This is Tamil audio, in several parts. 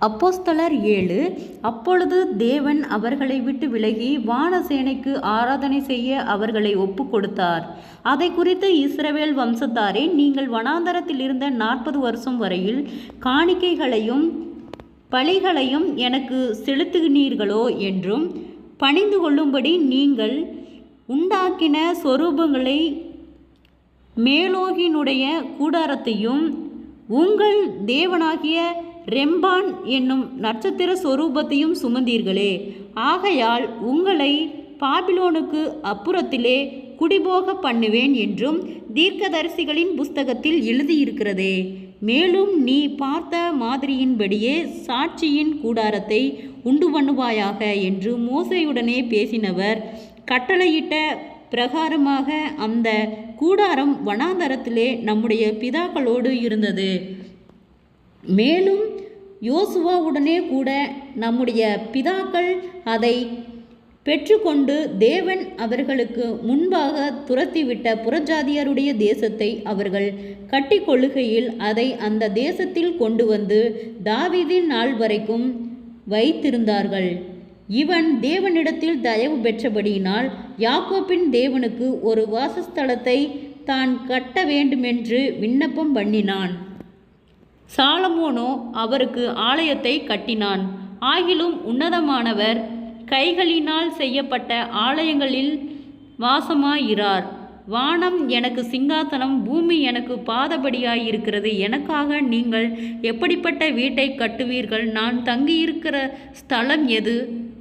அப்போஸ்தலர் ஏழு அப்பொழுது தேவன் அவர்களை விட்டு விலகி வானசேனைக்கு ஆராதனை செய்ய அவர்களை ஒப்பு கொடுத்தார் அதை குறித்து இஸ்ரவேல் வம்சத்தாரே நீங்கள் வனாந்தரத்தில் இருந்த நாற்பது வருஷம் வரையில் காணிக்கைகளையும் பலிகளையும் எனக்கு செலுத்துகிறீர்களோ என்றும் பணிந்து கொள்ளும்படி நீங்கள் உண்டாக்கின சொரூபங்களை மேலோகினுடைய கூடாரத்தையும் உங்கள் தேவனாகிய ரெம்பான் என்னும் நட்சத்திர சொரூபத்தையும் சுமந்தீர்களே. ஆகையால் உங்களை பாபிலோனுக்கு அப்புறத்திலே குடிபோக பண்ணுவேன் என்றும் தீர்க்கதரிசிகளின் புஸ்தகத்தில் எழுதியிருக்கிறதே. மேலும் நீ பார்த்த மாதிரியின்படியே சாட்சியின் கூடாரத்தை உண்டு பண்ணுவாயாக என்று மோசையுடனே பேசினவர். கட்டளையிட்ட பிரகாரமாக அந்த கூடாரம் வனாந்தரத்திலே நம்முடைய பிதாக்களோடு இருந்தது. மேலும் யோசுவாவுடனே கூட நம்முடைய பிதாக்கள் அதை பெற்றுக்கொண்டு தேவன் அவர்களுக்கு முன்பாக துரத்திவிட்ட புறஜாதியருடைய தேசத்தை அவர்கள் கட்டிக்கொள்ளுகையில் அதை அந்த தேசத்தில் கொண்டு வந்து தாவிதின் நாள் வரைக்கும் வைத்திருந்தார்கள். இவன் தேவனிடத்தில் தயவு பெற்றபடியினால் யாக்கோப்பின் தேவனுக்கு ஒரு வாசஸ்தலத்தை தான் கட்ட வேண்டுமென்று விண்ணப்பம் பண்ணினான். சாலமோனோ அவருக்கு ஆலயத்தை கட்டினான். ஆகிலும் உன்னதமானவர் கைகளினால் செய்யப்பட்ட ஆலயங்களில் வாசமாயிரார். வானம் எனக்கு சிங்காசனம் பூமி எனக்கு பாதபடியாயிருக்கிறது. எனக்காக நீங்கள் எப்படிப்பட்ட வீட்டை கட்டுவீர்கள்? நான் தங்கியிருக்கிற ஸ்தலம் எது?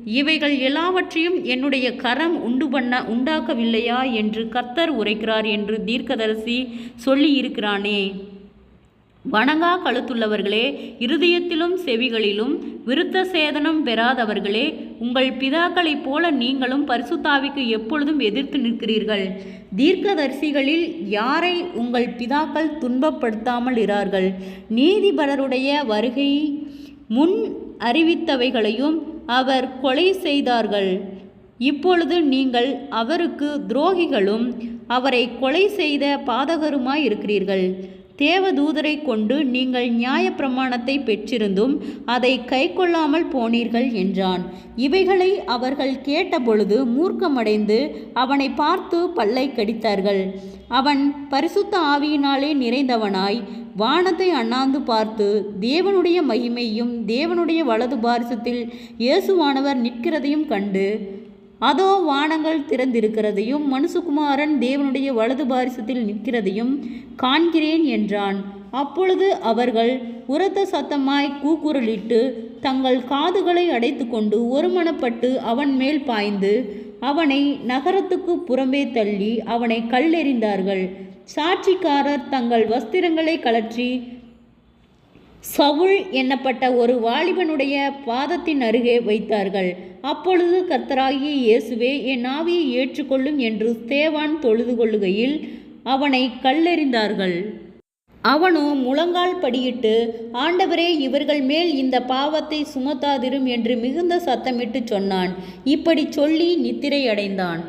இவைகள் எல்லாவற்றையும் என்னுடைய கரம் உண்டு பண்ண உண்டாக்கவில்லையா? என்று கர்த்தர் உரைக்கிறார் என்று தீர்க்கதரிசி சொல்லியிருக்கிறானே. வணங்கா கழுத்துள்ளவர்களே இருதயத்திலும் செவிகளிலும் விருத்த சேதனம் பெறாதவர்களே உங்கள் பிதாக்களைப் போல நீங்களும் பரிசுத்தாவிக்கு எப்பொழுதும் எதிர்த்து நிற்கிறீர்கள். தீர்க்கதரிசிகளில் யாரை உங்கள் பிதாக்கள் துன்பப்படுத்தாமல் இரார்கள் நீதிபரருடைய வருகை முன் அறிவித்தவைகளையும் அவர் கொலை செய்தார்கள். இப்பொழுது நீங்கள் அவருக்கு துரோகிகளும் அவரை கொலை செய்த பாதகருமாய் இருக்கிறீர்கள் தேவதூதரை கொண்டு நீங்கள் நியாயப்பிரமாணத்தை பெற்றிருந்தும் அதை கைக்கொள்ளாமல் போனீர்கள் என்றான். இவைகளை அவர்கள் கேட்டபொழுது மூர்க்கமடைந்து அவனை பார்த்து பல்லை கடித்தார்கள். அவன் பரிசுத்த ஆவியினாலே நிறைந்தவனாய் வானத்தை அண்ணாந்து பார்த்து தேவனுடைய மகிமையும் தேவனுடைய வலது பாரிசத்தில் இயேசுவானவர் நிற்கிறதையும் கண்டு அதோ வானங்கள் திறந்திருக்கிறதையும் மனுசுகுமாரன் தேவனுடைய வலது பாரிசத்தில் நிற்கிறதையும் காண்கிறேன் என்றான். அப்பொழுது அவர்கள் உரத்த சத்தமாய் கூக்குரலிட்டு தங்கள் காதுகளை அடைத்துக்கொண்டு ஒருமனப்பட்டு அவன் மேல் பாய்ந்து அவனை நகரத்துக்கு புறம்பே தள்ளி அவனை கல்லெறிந்தார்கள். சாட்சிக்காரர் தங்கள் வஸ்திரங்களை கழற்றி சவுள் என்னப்பட்ட ஒரு வாலிபனுடைய பாதத்தின் அருகே வைத்தார்கள். அப்பொழுது கர்த்தராகிய இயேசுவே என் ஆவியை ஏற்றுக்கொள்ளும் என்று ஸ்தேவான் தொழுது கொள்ளுகையில் அவனை கல்லெறிந்தார்கள். அவனோ முழங்கால் படியிட்டு ஆண்டவரே இவர்கள் மேல் இந்த பாவத்தை சுமத்தாதிரும் என்று மிகுந்த சத்தமிட்டு சொன்னான். இப்படி சொல்லி நித்திரையடைந்தான்.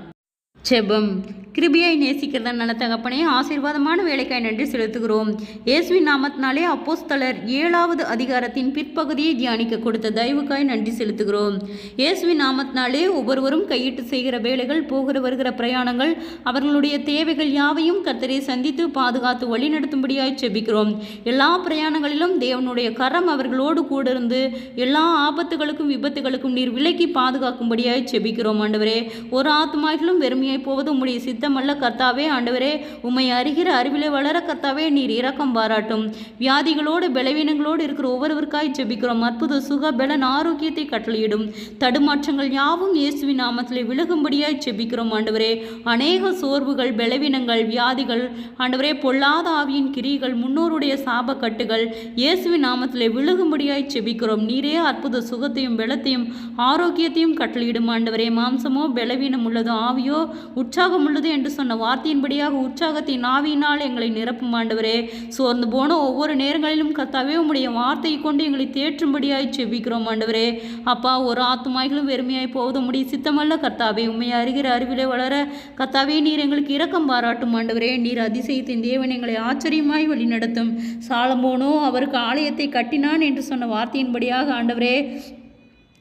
செபம். கிருபியை நேசிக்கிறத நல்ல தகப்பனே ஆசீர்வாதமான வேலைக்காய் நன்றி செலுத்துகிறோம். இயேசுவின் நாமத்தினாலே அப்போஸ்தலர் ஏழாவது அதிகாரத்தின் பிற்பகுதியை தியானிக்க கொடுத்த தயவுக்காய் நன்றி செலுத்துகிறோம். இயேசுவின் நாமத்தினாலே ஒவ்வொருவரும் கையிட்டு செய்கிற வேலைகள் போகிற வருகிற பிரயாணங்கள் அவர்களுடைய தேவைகள் யாவையும் கத்தரை சந்தித்து பாதுகாத்து வழிநடத்தும்படியாய் செபிக்கிறோம். எல்லா பிரயாணங்களிலும் தேவனுடைய கரம் அவர்களோடு கூட இருந்து எல்லா ஆபத்துகளுக்கும் விபத்துகளுக்கும் நீர் விலக்கி பாதுகாக்கும்படியாய் செபிக்கிறோம் ஆண்டவரே. ஒரு ஆத்மாய்களும் வெறுமையாய் போவது உம்முடைய சித்தமல்ல கர்த்தாவே ஆண்டவரே உம்மை அறிகிற அறிவிலே வளர கர்த்தாவே நீர் இரக்கம் பாராட்டும். வியாதிகளோடு பலவீனங்களோடு இருக்கிற ஒவ்வொருவருக்காய் ஜெபிக்கிறோம். அற்புத சுக பலன் ஆரோக்கியத்தை கட்டளையிடும். தடுமாற்றங்கள் யாவும் இயேசுவின் நாமத்திலே விலகும்படியாய் ஜெபிக்கிறோம் ஆண்டவரே. அநேக சோர்வுகள் பலவீனங்கள் வியாதிகள் ஆண்டவரே பொல்லாத ஆவியின் கிரிகள் முன்னோருடைய சாப கட்டுகள் இயேசுவின் நாமத்திலே விலகும்படியாய் ஜெபிக்கிறோம். நீரே அற்புத சுகத்தையும் பலத்தையும் ஆரோக்கியத்தையும் கட்டளையிடும் ஆண்டவரே. மாம்சமோ பலவீனம் உள்ளதோ ஆவியோ உற்சாகம் உள்ளதோ என்று சொன்ன வார்த்தையின்படியாக உற்சாகத்தின் ஆவியினால் எங்களை நிரப்பும் ஆண்டவரே. சோர்ந்து போன ஒவ்வொரு நேரங்களிலும் கத்தாவே உம்முடைய வார்த்தையை கொண்டு எங்களை தேற்றும்படியாய் செபிக்கிறோம் ஆண்டவரே. அப்பா ஒரு ஆத்துமாய்களும் வெறுமையாய் போவது முடிய சித்தமல்ல. கர்த்தாவே உண்மை அறிகிற அறிவிலே வளர கர்த்தாவே நீர் எங்களுக்கு இரக்கம் பாராட்டும் ஆண்டவரே. நீர் அதிசயத்தின் தேவன் எங்களை ஆச்சரியமாய் வழிநடத்தும். சாலமோனோ அவருக்கு ஆலயத்தை கட்டினான் என்று சொன்ன வார்த்தையின்படியாக ஆண்டவரே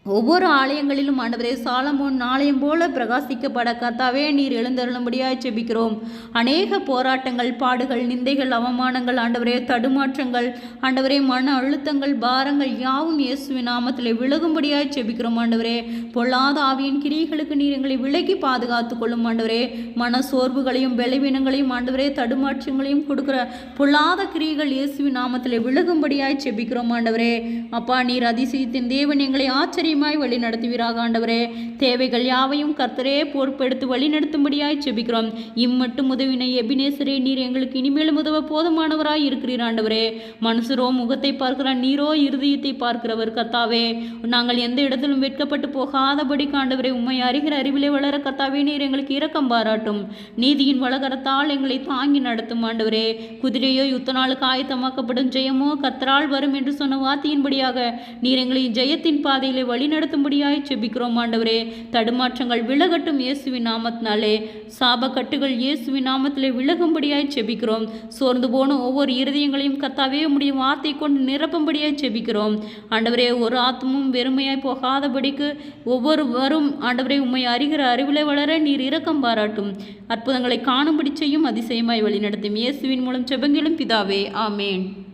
ஒவ்வொரு ஆலயங்களிலும் ஆண்டவரே சாலமோன் ஆலயம் போல பிரகாசிக்கப்பட கத்தாவே நீர் எழுந்தருளும்படியாய் செபிக்கிறோம் அநேக போராட்டங்கள் பாடுகள் நிந்தைகள் அவமானங்கள் ஆண்டவரே தடுமாற்றங்கள் ஆண்டவரே மன அழுத்தங்கள் பாரங்கள் யாவும் இயேசுவின் நாமத்தில் விலகும்படியாய் செபிக்கிறோம் ஆண்டவரே. பொல்லாத ஆவியின் கிரிகளுக்கு நீர் எங்களை விலகி பாதுகாத்து கொள்ளும் ஆண்டவரே. மன சோர்வுகளையும் பலவீனங்களையும் ஆண்டவரே தடுமாற்றங்களையும் கொடுக்கிற பொல்லாத கிரிகள் இயேசுவின் நாமத்தில் விலகும்படியாய் செபிக்கிறோம் ஆண்டவரே. அப்பா நீர் அதிசயத்தின் தேவன் எங்களை ஆச்சரியமாய் வழி நடத்துவீராக ஆண்டவரே. தேவைகள் யாவையும் கர்த்தரே பொறுப்பெடுத்து வழி நடத்தும்படியாய் செபிக்கிறோம் இம்மட்டும் உதவினை எபினேசரே நீர் எங்களுக்கு இனிமேலும் உதவ போதுமானவராய் இருக்கிறீர் ஆண்டவரே. மனுஷரோ முகத்தை பார்க்கிற நீரோ இருதயத்தை பார்க்கிறவர் கர்த்தாவே. நாங்கள் எந்த இடத்திலும் வெட்கப்பட்டு போகாதபடி காண்டவரே உண்மை அறிகிற அறிவிலே வளர கர்த்தாவே நீர் எங்களுக்கு இரக்கம் பாராட்டும். நீதியின் வளகரத்தால் எங்களை தாங்கி நடத்தும் ஆண்டவரே. குதிரையோ யுத்த நாளுக்கு ஆயத்தமாக்கப்படும் ஜெயமோ கர்த்தரால் வரும் என்று சொன்ன வார்த்தையின்படியாக நீர் எங்களை ஜெயத்தின் பாதையிலே வழி நடத்தும்படியாய் செபிக்கிறோம் ஆண்டவரே. தடுமாற்றங்கள் விலகட்டும் இயேசுவின் நாமத்தினாலே. சாபக்கட்டுகள் இயேசுவின் நாமத்திலே விலகும்படியாய் செபிக்கிறோம். சோர்ந்து போன ஒவ்வொரு இருதயங்களையும் கத்தாவே முடியும் வார்த்தை கொண்டு நிரப்பும்படியாய் செபிக்கிறோம். ஆண்டவரே ஒரு ஆத்மும் வெறுமையாய் போகாதபடிக்கு ஒவ்வொரு வரும் ஆண்டவரே உம்மை அறிகிற அறிவிலே வளர நீர் இரக்கம் பாராட்டும். அற்புதங்களை காணும்படி செய்யும் அதிசயமாய் வழிநடத்தும் இயேசுவின் மூலம் செபங்கிலும் பிதாவே ஆமேன்.